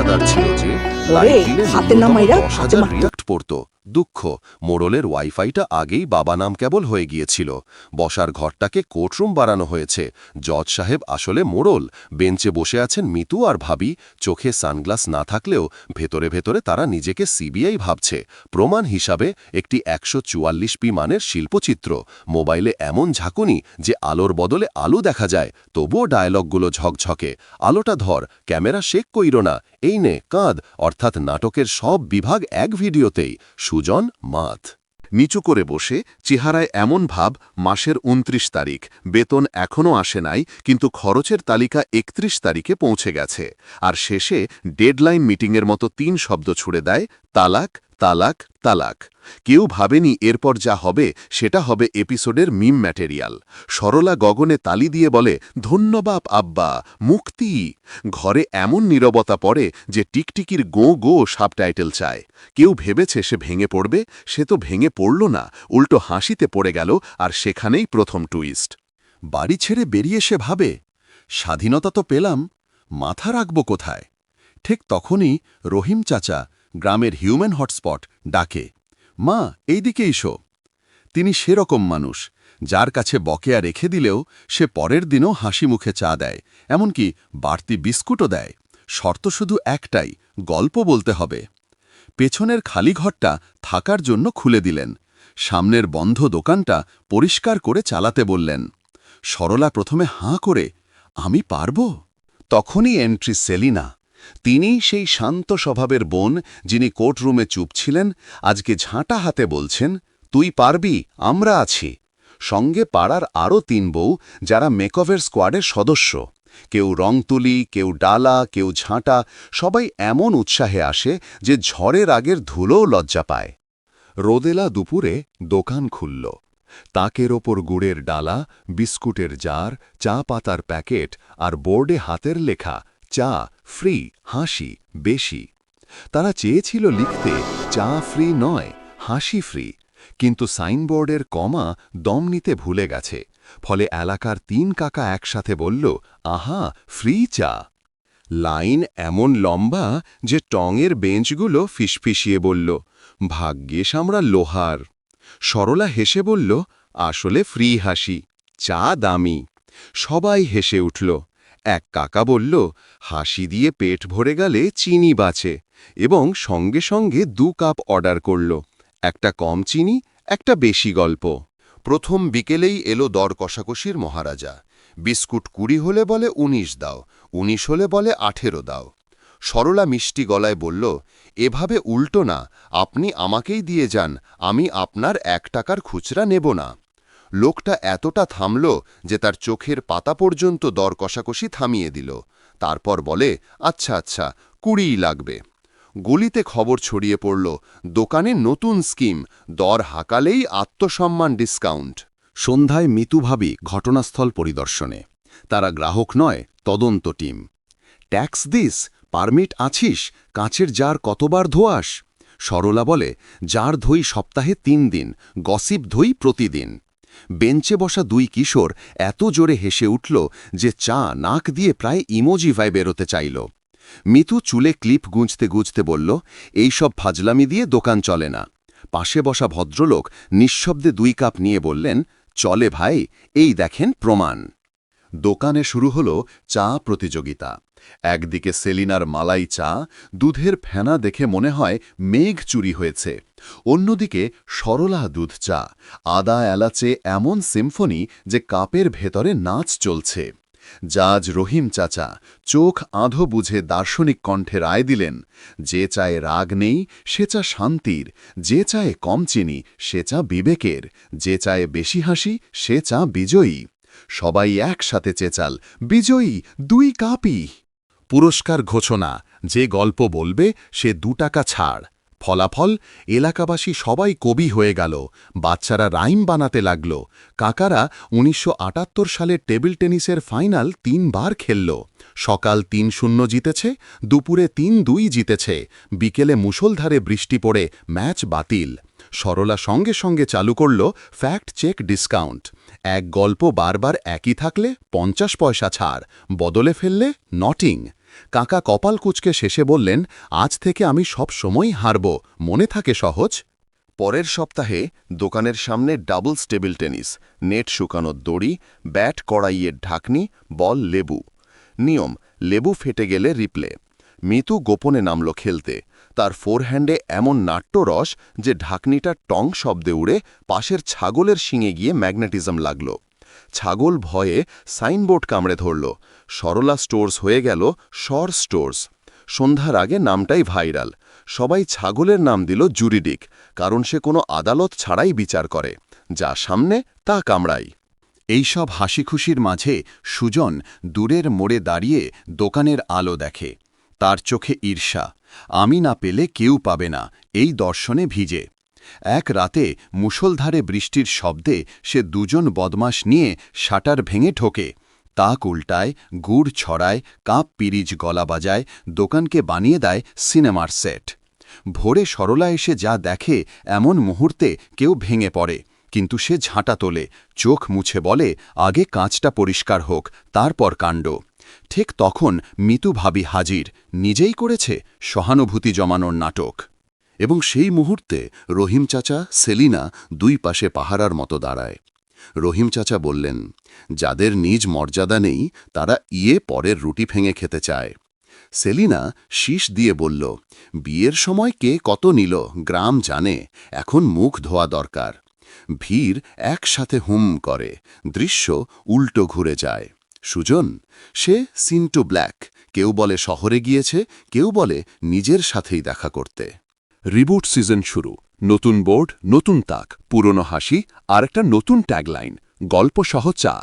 ঠিকাদার ছিল যে ওরে, লাইট দিলে হাতে না মাইরা, হাতে হাজার রিয়াক্ট পড়তো। দুঃখ। মোড়লের ওয়াইফাইটা আগেই বাবা নাম কেবল হয়ে গিয়েছিল। বসার ঘরটাকে কোর্টরুম বানানো হয়েছে। জজ সাহেব আসলে মোড়ল। বেঞ্চে বসে আছেন মিতু আর ভাবি। চোখে সানগ্লাস না থাকলেও ভেতরে ভেতরে তারা নিজেকে সিবিআই ভাবছে। প্রমাণ হিসাবে একটি একশো চুয়াল্লিশ পি মানের শিল্পচিত্র। মোবাইলে এমন ঝাঁকুনি যে আলোর বদলে আলো দেখা যায়, তবুও ডায়লগগুলো ঝকঝকে। আলোটা ধর, ক্যামেরা শেক কইর না। এই নে কাঁদ অর্থাৎ নাটকের সব বিভাগ এক ভিডিওতেই। সুজন মাত। নিচু করে বসে চেহারায় এমন ভাব, মাসের ২৯ তারিখ, বেতন এখনও আসে নাই, কিন্তু খরচের তালিকা ৩১ তারিখে পৌঁছে গেছে। আর শেষে ডেডলাইন মিটিংয়ের মতো তিন শব্দ ছুড়ে দেয়, তালাক তালাক তালাক। কেউ ভাবেনি এরপর যা হবে, সেটা হবে এপিসোডের মিম ম্যাটেরিয়াল। সরলা গগনে তালি দিয়ে বলে ধন্যবাদ আব্বা, মুক্তি। ঘরে এমন নীরবতা পড়ে যে টিকটিকির গো গো সাবটাইটেল চায়। কেউ ভেবেছে সে ভেঙে পড়বে, সে তো ভেঙে পড়ল না, উল্টো হাসিতে পড়ে গেল, আর সেখানেই প্রথম টুইস্ট। বাড়ি ছেড়ে বেরিয়ে সে ভাবে, স্বাধীনতা তো পেলাম, মাথা রাখব কোথায়? ঠিক তখনই রহিম চাচা গ্রামের হিউম্যান হটস্পট ডাকে, মা, এইদিকে এসো। তিনি সেরকম মানুষ, যার কাছে বকেয়া রেখে দিলেও সে পরের দিনও হাসি মুখে চা দেয়, এমনকি বাড়তি বিস্কুটও দেয়। শর্ত শুধু একটাই, গল্প বলতে হবে। পেছনের খালি ঘরটা থাকার জন্য খুলে দিলেন। সামনের বন্ধ দোকানটা পরিষ্কার করে চালাতে বললেন, সরলা প্রথমে হাঁ করে, আমি পারব? তখনই এন্ট্রি সেলিনা তিনি সেই শান্ত স্বভাবের বোন যিনি কোর্টরুমে চুপ ছিলেন, আজকে ঝাঁটা হাতে বলছেন, তুই পারবি, আমরা আছি। সঙ্গে পাড়ার আরও তিন বউ, যারা মেকওভের স্কোয়াডের সদস্য। কেউ রং তুলি কেউ ডালা, কেউ ঝাঁটা, সবাই এমন উৎসাহে আসে যে ঝড়ের আগের ধুলোও লজ্জা পায়। রোদেলা দুপুরে দোকান খুলল। তাকের ওপর গুড়ের ডালা, বিস্কুটের জার, চা পাতার প্যাকেট আর বোর্ডে হাতের লেখা চা ফ্রি, হাসি, বেশি। তারা চেয়েছিল লিখতে, চা ফ্রি নয়, হাসি ফ্রি। কিন্তু সাইনবোর্ডের কমা দম নিতে ভুলে গেছে। ফলে এলাকার তিন কাকা একসাথে বলল, আহা, ফ্রি চা। লাইন এমন লম্বা যে টঙের বেঞ্চগুলো ফিসফিসিয়ে বলল, ভাগ্যেশ আমরা লোহার। সরলা হেসে বলল, আসলে ফ্রি হাসি, চা দামি। সবাই হেসে উঠল। এক কাকা বলল, হাসি দিয়ে পেট ভরে গেলে চিনি বাঁচে। এবং সঙ্গে সঙ্গে দু কাপ অর্ডার করল, একটা কম চিনি, একটা বেশি গল্প। প্রথম বিকেলেই এলো দর কষাকষির মহারাজা। বিস্কুট কুড়ি হলে বলে উনিশ দাও, উনিশ হলে বলে আঠেরো দাও। সরলা মিষ্টি গলায় বলল, এভাবে উল্টো না, আপনি আমাকেই দিয়ে যান, আমি আপনার এক টাকার খুচরা নেব না। লোকটা এতটা থামল যে তার চোখের পাতা পর্যন্ত দর কষাকষি থামিয়ে দিল। তারপর বলে আচ্ছা আচ্ছা কুড়িই লাগবে। গলিতে খবর ছড়িয়ে পড়ল, দোকানে নতুন স্কিম, দর হাকালেই আত্মসম্মান ডিসকাউন্ট। সন্ধ্যায় মিতুভাবি ঘটনাস্থল পরিদর্শনে। তারা গ্রাহক নয়, তদন্ত টিম। ট্যাক্স দিস, পারমিট আছিস, কাঁচের জার কতবার ধোয়াস? সরলা বলে, জার ধই সপ্তাহে তিন দিন, গসিপ ধই প্রতিদিন। বেঞ্চে বসা দুই কিশোর এত জোরে হেসে উঠল যে চা নাক দিয়ে প্রায় ইমোজি ভাই বেরোতে চাইল। মিতু চুলে ক্লিপ গুঁজতে গুঁজতে বলল, এই সব ফাজলামি দিয়ে দোকান চলে না। পাশে বসা ভদ্রলোক নিঃশব্দে দুই কাপ নিয়ে বললেন, চলে ভাই, এই দেখেন প্রমাণ। দোকানে শুরু হল চা প্রতিযোগিতা। একদিকে সেলিনার মালাই চা, দুধের ফেনা দেখে মনে হয় মেঘ চুরি হয়েছে। অন্যদিকে সরলা দুধ চা আদা এলাচে এমন সিম্ফনি যে কাপের ভেতরে নাচ চলছে। জাজ রহিম চাচা চোখ আধো বুঝে দার্শনিক কণ্ঠে রায় দিলেন, যে চায় রাগ নেই, সে চা শান্তির, যে চায় কম চিনি, সে চা বিবেকের, যে চায় বেশি হাসি, সে চা বিজয়ী। সবাই একসাথে চেচাল, বিজয়ী, দুই কাপই। পুরস্কার ঘোষণা, যে গল্প বলবে, সে দু টাকা ছাড়। ফলাফল এলাকাবাসী সবাই কবি হয়ে গেল। বাচ্চারা রাইম বানাতে লাগল। কাকারা উনিশশো সালের টেবিল টেনিসের ফাইনাল তিনবার খেলল। সকাল তিন শূন্য জিতেছে, দুপুরে তিন দুই জিতেছে। বিকেলে মুষলধারে বৃষ্টি পড়ে, ম্যাচ বাতিল। সরলা সঙ্গে সঙ্গে চালু করল ফ্যাক্ট চেক ডিসকাউন্ট। এক গল্প বারবার একই থাকলে পঞ্চাশ পয়সা ছাড়। বদলে ফেললে নটিং। কাকা কপাল কুচকে শেষে বললেন, আজ থেকে আমি সব সময় হারব। মনে থাকে সহজ? পরের সপ্তাহে দোকানের সামনে ডাবল টেবিল টেনিস, নেট শুকানোর দড়ি, ব্যাট কড়াইয়ের ঢাকনি, বল, লেবু। নিয়ম, লেবু ফেটে গেলে রিপ্লে। মিতু গোপনে নামল খেলতে। তার ফোরহ্যান্ডে এমন নাট্যরস যে ঢাকনিটা টং শব্দে উড়ে পাশের ছাগলের শিঙে গিয়ে ম্যাগনেটিজম লাগল। ছাগল ভয়ে সাইনবোর্ড কামড়ে ধরল। সরলা স্টোর্স হয়ে গেল সর স্টোর্স। সন্ধ্যার আগে নামটাই ভাইরাল। সবাই ছাগলের নাম দিল জুরিডিক, কারণ সে কোনো আদালত ছাড়াই বিচার করে। যা সামনে, তা কামড়াই। এইসব হাসি খুশির মাঝে সুজন দূরের মোড়ে দাঁড়িয়ে দোকানের আলো দেখে। তার চোখে ঈর্ষা, আমি না পেলে কেউ পাবে না, এই দর্শনে ভিজে। এক রাতে মুষলধারে বৃষ্টির শব্দে সে দুজন বদমাস নিয়ে শাটার ভেঙে ঠোকে তাক উল্টায়, গুড় ছড়ায়, কাপ পিরিজ গলা বাজায়, দোকানকে বানিয়ে দেয় সিনেমার সেট। ভোরে সরলা এসে যা দেখে এমন মুহূর্তে কেউ ভেঙে পড়ে, কিন্তু সে ঝাঁটা তোলে, চোখ মুছে বলে, আগে কাঁচটা পরিষ্কার হোক, তারপর কাণ্ড। ঠিক তখন মিতু ভাবি হাজির, নিজেই করেছে? সহানুভূতি জমানোর নাটক। এবং সেই মুহূর্তে রহিম চাচা সেলিনা দুই পাশে পাহারার মতো দাঁড়ায়। রহিম চাচা বললেন, যাদের নিজ মর্যাদা নেই, তারা ইয়ে পরের রুটি ভেঙে খেতে চায়। সেলিনা শীষ দিয়ে বলল, বিয়ের সময় কে কত নিল, গ্রাম জানে, এখন মুখ ধোয়া দরকার। ভিড় একসাথে হুম করে, দৃশ্য উল্টো ঘুরে যায়। সুজন, সে সিন্টু ব্ল্যাক, কেউ বলে শহরে গিয়েছে, কেউ বলে নিজের সাথেই দেখা করতে। রিবুট সিজন শুরু। নতুন বোর্ড নতুন তাক, পুরনো হাসি আর একটা নতুন ট্যাগলাইন গল্প সহ চা।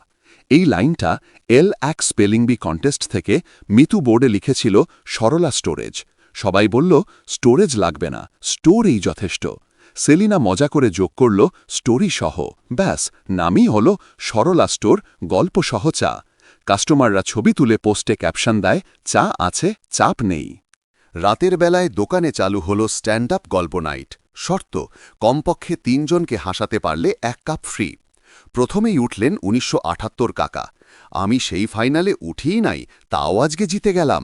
এই লাইনটা এল এক স্পেলিং বি কন্টেস্ট থেকে মিতু বোর্ডে লিখেছিল সরলা স্টোরেজ সবাই বলল স্টোরেজ লাগবে না স্টোরেই যথেষ্ট। সেলিনা মজা করে যোগ করল স্টোরি সহ। ব্যাস, নামই হল সরলা স্টোর গল্প সহ চা। কাস্টমাররা ছবি তুলে পোস্টে ক্যাপশন দেয়, চা আছে, চাপ নেই। রাতের বেলায় দোকানে চালু হল স্ট্যান্ড আপ গল্প নাইট। শর্ত, কমপক্ষে তিনজনকে হাসাতে পারলে এক কাপ ফ্রি প্রথমেই উঠলেন উনিশশো কাকা। আমি সেই ফাইনালে উঠিই নাই, তাও আজকে জিতে গেলাম।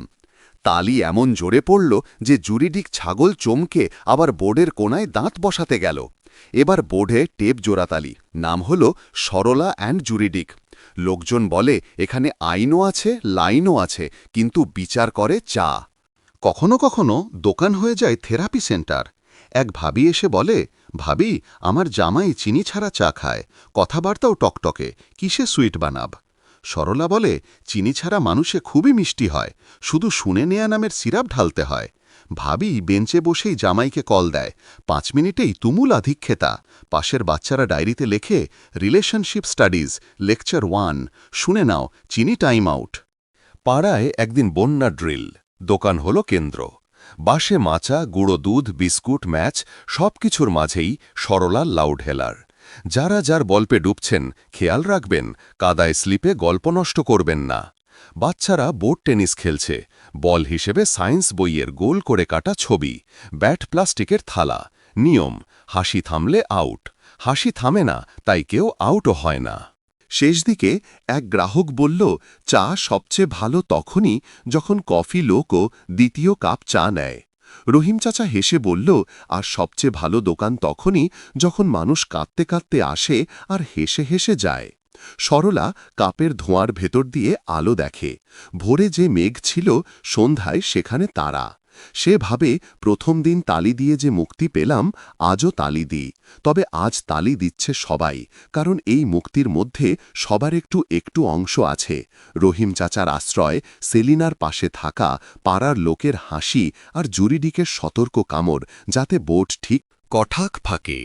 তালি এমন জোরে পড়ল যে জুরিডিক ছাগল চমকে আবার বোর্ডের কোনায় দাঁত বসাতে গেল। এবার বোর্ডে টেপ জোড়াতালি নাম হল সরলা অ্যান্ড জুরিডিক। লোকজন বলে, এখানে আইনও আছে, লাইনও আছে, কিন্তু বিচার করে চা। কখনো কখনো দোকান হয়ে যায় থেরাপি সেন্টার। এক ভাবি এসে বলে, ভাবি, আমার জামাই চিনি ছাড়া চা খায়। কথাবার্তাও টকটকে। কিসে সুইট বানাব? সরলা বলে, চিনি ছাড়া মানুষে খুবই মিষ্টি হয়। শুধু শুনে নেয়া নামের সিরাপ ঢালতে হয়। ভাবি বেঞ্চে বসেই জামাইকে কল দেয়। পাঁচ মিনিটেই তুমুল আধিক্ষেতা পাশের বাচ্চারা ডায়েরিতে লেখে, রিলেশনশিপ স্টাডিজ, লেকচার ওয়ান। শুনে নাও, চিনি টাইম আউট। পাড়ায় একদিন বন্যা ড্রিল। দোকান হল কেন্দ্র। বাসে মাচা, গুঁড়ো দুধ, বিস্কুট, ম্যাচ, সবকিছুর মাঝেই সরলা লাউড হেলার যারা যার গল্পে ডুবছেন, খেয়াল রাখবেন, কাদায় স্লিপে গল্প নষ্ট করবেন না। বাচ্চারা বোর্ড টেনিস খেলছে, বল হিসেবে সায়েন্স বইয়ের গোল করে কাটা ছবি, ব্যাট প্লাস্টিকের থালা, নিয়ম, হাসি থামলে আউট। হাসি থামে না, তাই কেউ আউটও হয় না। শেষ দিকে এক গ্রাহক বলল, চা সবচেয়ে ভালো তখনই যখন কফি লোকও দ্বিতীয় কাপ চা নেয়। রহিম চাচা হেসে বলল, আর সবচেয়ে ভালো দোকান তখনই যখন মানুষ কাঁদতে কাঁদতে আসে আর হেসে হেসে যায়। সরলা কাপের ধোঁয়ার ভেতর দিয়ে আলো দেখে। ভোরে যে মেঘ ছিল, সন্ধ্যায় সেখানে তারা। সে ভাবে প্রথম দিন তালি দিয়ে যে মুক্তি পেলাম, আজও তালি দিই। তবে আজ তালি দিচ্ছে সবাই, কারণ এই মুক্তির মধ্যে সবার একটু একটু অংশ আছে। রহিম চাচার আশ্রয়, সেলিনার পাশে থাকা, পাড়ার লোকের হাসি আর জুরিডিকের সতর্ক কামড়, যাতে বোট ঠিক কঠাক ফাঁকে।